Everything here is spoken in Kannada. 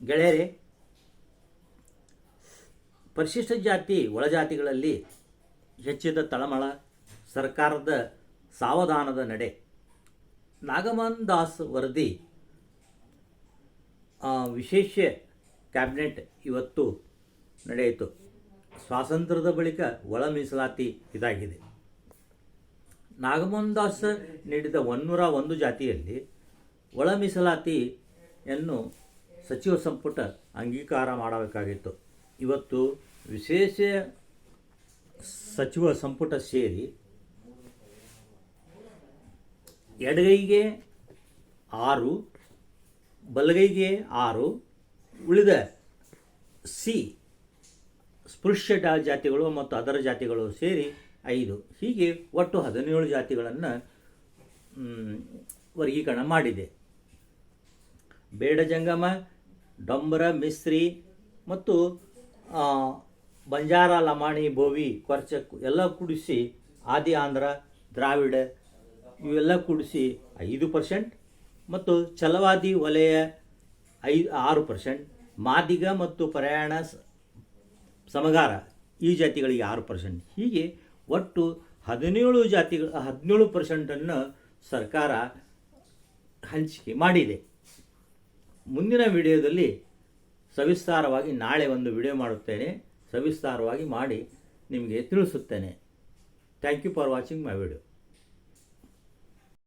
ಗೆಳೆಯರೇ, ಪರಿಶಿಷ್ಟ ಜಾತಿ ಒಳಜಾತಿಗಳಲ್ಲಿ ಹೆಚ್ಚಿದ ತಳಮಳ, ಸರ್ಕಾರದ ಸಾವಧಾನದ ನಡೆ. ನಾಗಮನ್ ದಾಸ್ ವರದಿ ವಿಶೇಷ ಕ್ಯಾಬಿನೆಟ್ ಇವತ್ತು ನಡೆಯಿತು. ಸ್ವಾತಂತ್ರ್ಯದ ಬಳಿಕ ಒಳ ಮೀಸಲಾತಿ ಇದಾಗಿದೆ. ನಾಗಮೋಹನ್ ದಾಸ್ ನೀಡಿದ ಒನ್ನೂರ ಒಂದು ಜಾತಿಯಲ್ಲಿ ಒಳ ಮೀಸಲಾತಿಯನ್ನು ಸಚಿವ ಸಂಪುಟ ಅಂಗೀಕಾರ ಮಾಡಬೇಕಾಗಿತ್ತು. ಇವತ್ತು ವಿಶೇಷ ಸಚಿವ ಸಂಪುಟ ಸೇರಿ ಎಡಗೈಗೆ ಆರು, ಬಲಗೈಗೆ ಆರು, ಉಳಿದ ಸಿ ಸ್ಪೃಶ್ಯ ಜಾತಿಗಳು ಮತ್ತು ಅದರ ಜಾತಿಗಳು ಸೇರಿ ಐದು. ಹೀಗೆ ಒಟ್ಟು ಹದಿನೇಳು ಜಾತಿಗಳನ್ನು ವರ್ಗೀಕರಣ ಮಾಡಿದೆ. ಬೇಡ ಜಂಗಮ ಡಂಬರ, ಮಿಸ್ತ್ರಿ ಮತ್ತು ಬಂಜಾರ, ಲಮಾಣಿ, ಬೋವಿ ಕೊರ್ಚ ಎಲ್ಲ ಕೂಡಿಸಿ ಆದಿ ಆಂಧ್ರ, ದ್ರಾವಿಡ ಇವೆಲ್ಲ ಕೂಡಿಸಿ ಐದು ಪರ್ಸೆಂಟ್ ಮತ್ತು ಛಲವಾದಿ ವಲಯ ಐದು, ಆರು ಪರ್ಸೆಂಟ್. ಮಾದಿಗ ಮತ್ತು ಪ್ರಯಾಣ ಸಮಗಾರ ಈ ಜಾತಿಗಳಿಗೆ ಆರು ಪರ್ಸೆಂಟ್. ಹೀಗೆ ಒಟ್ಟು ಹದಿನೇಳು ಜಾತಿಗಳ, ಹದಿನೇಳು ಪರ್ಸೆಂಟನ್ನು ಸರ್ಕಾರ ಹಂಚಿಕೆ ಮಾಡಿದೆ. ಮುಂದಿನ ವಿಡಿಯೋದಲ್ಲಿ ಸವಿಸ್ತಾರವಾಗಿ ನಾಳೆ ಒಂದು ವಿಡಿಯೋ ಮಾಡುತ್ತೇನೆ. ಸವಿಸ್ತಾರವಾಗಿ ಮಾಡಿ ನಿಮಗೆ ತಿಳಿಸುತ್ತೇನೆ. Thank you for watching my video